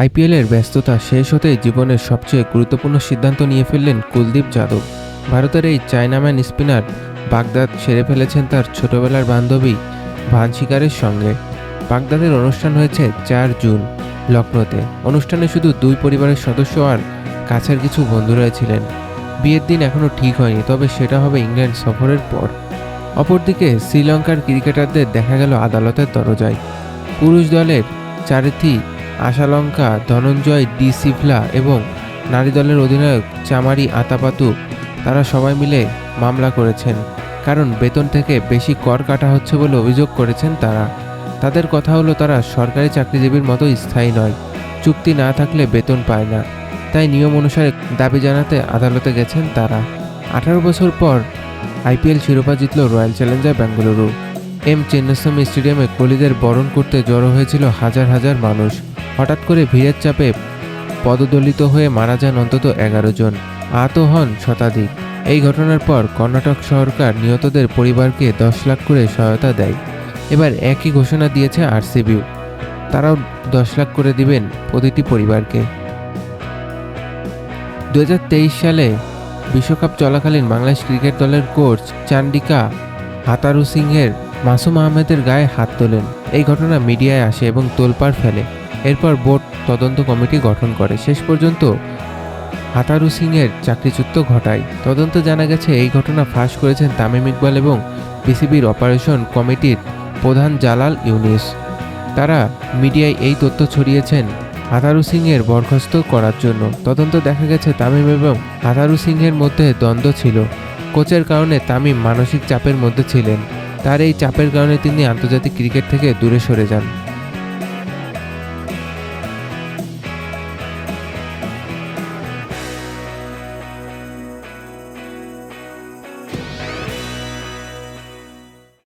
আইপিএলের ব্যস্ততা শেষ হতেই জীবনের সবচেয়ে গুরুত্বপূর্ণ সিদ্ধান্ত নিয়ে ফেললেন কুলদীপ যাদব। ভারতের এই চায়নাম্যান স্পিনার বাগদাদ সেরে ফেলেছেন তার ছোটবেলার বান্ধবী ভানশিকারের সঙ্গে। বাগদাদের অনুষ্ঠান হয়েছে চার জুন লখনৌতে অনুষ্ঠানে শুধু দুই পরিবারের সদস্য আর কাছের কিছু বন্ধুরা ছিলেন। বিয়ের দিন এখনও ঠিক হয়নি, তবে সেটা হবে ইংল্যান্ড সফরের পর। অপরদিকে শ্রীলঙ্কার ক্রিকেটারদের দেখা গেল আদালতের দরজায়। পুরুষ দলের চারিথি আশালঙ্কা, ধনঞ্জয়, ডি সিভলা এবং নারী দলের অধিনায়ক চামারি আতাপাতু, তারা সবাই মিলে মামলা করেছেন। কারণ বেতন থেকে বেশি কর কাটা হচ্ছে বলে অভিযোগ করেছেন তারা। তাদের কথা হলো, তারা সরকারি চাকরিজীবীর মতো স্থায়ী নয়। চুক্তি না থাকলে বেতন পায় না। তাই নিয়ম অনুসারে দাবি জানাতে আদালতে গেছেন তারা। আঠারো বছর পর আইপিএল শিরোপা জিতল royal challenger Bengaluru. M Chinnaswamy স্টেডিয়ামে কোহলিদের বরণ করতে জড়ো হয়েছিল হাজার হাজার মানুষ। হঠাৎ করে ভিড়ের চাপে পদদলিত হয়ে মারা যান অন্তত এগারো জন। আহত হন শতাধিক। এই ঘটনার পর কর্ণাটক সরকার নিহতদের পরিবারকে দশ লাখ করে সহায়তা দেয়। এবার একই ঘোষণা দিয়েছে আরসিবিও তারাও দশ লাখ করে দিবেন প্রতিটি পরিবারকে। দু হাজার তেইশ সালে বিশ্বকাপ চলাকালীন বাংলাদেশ ক্রিকেট দলের কোচ চান্ডিকা হাতারু সিংহের মাসুম আহমেদের গায়ে হাত তোলেন। এই ঘটনা মিডিয়ায় আসে এবং তোলপাড় ফেলে। এরপর বোর্ড তদন্ত কমিটি গঠন করে। শেষ পর্যন্ত হাতারু সিংয়ের চাকরিচ্যুত ঘটায়। তদন্ত জানা গেছে, এই ঘটনা ফাঁস করেছেন তামিম ইকবাল এবং বিসিবির অপারেশন কমিটির প্রধান জালাল ইউনিস। তারা মিডিয়ায় এই তথ্য ছড়িয়েছেন হাতারু সিংয়ের বরখাস্ত করার জন্য। তদন্ত দেখা গেছে, তামিম এবং হাতারু সিংহের মধ্যে দ্বন্দ্ব ছিল। কোচের কারণে তামিম মানসিক চাপের মধ্যে ছিলেন। তার এই চাপের কারণে তিনি আন্তর্জাতিক ক্রিকেট থেকে দূরে সরে যান।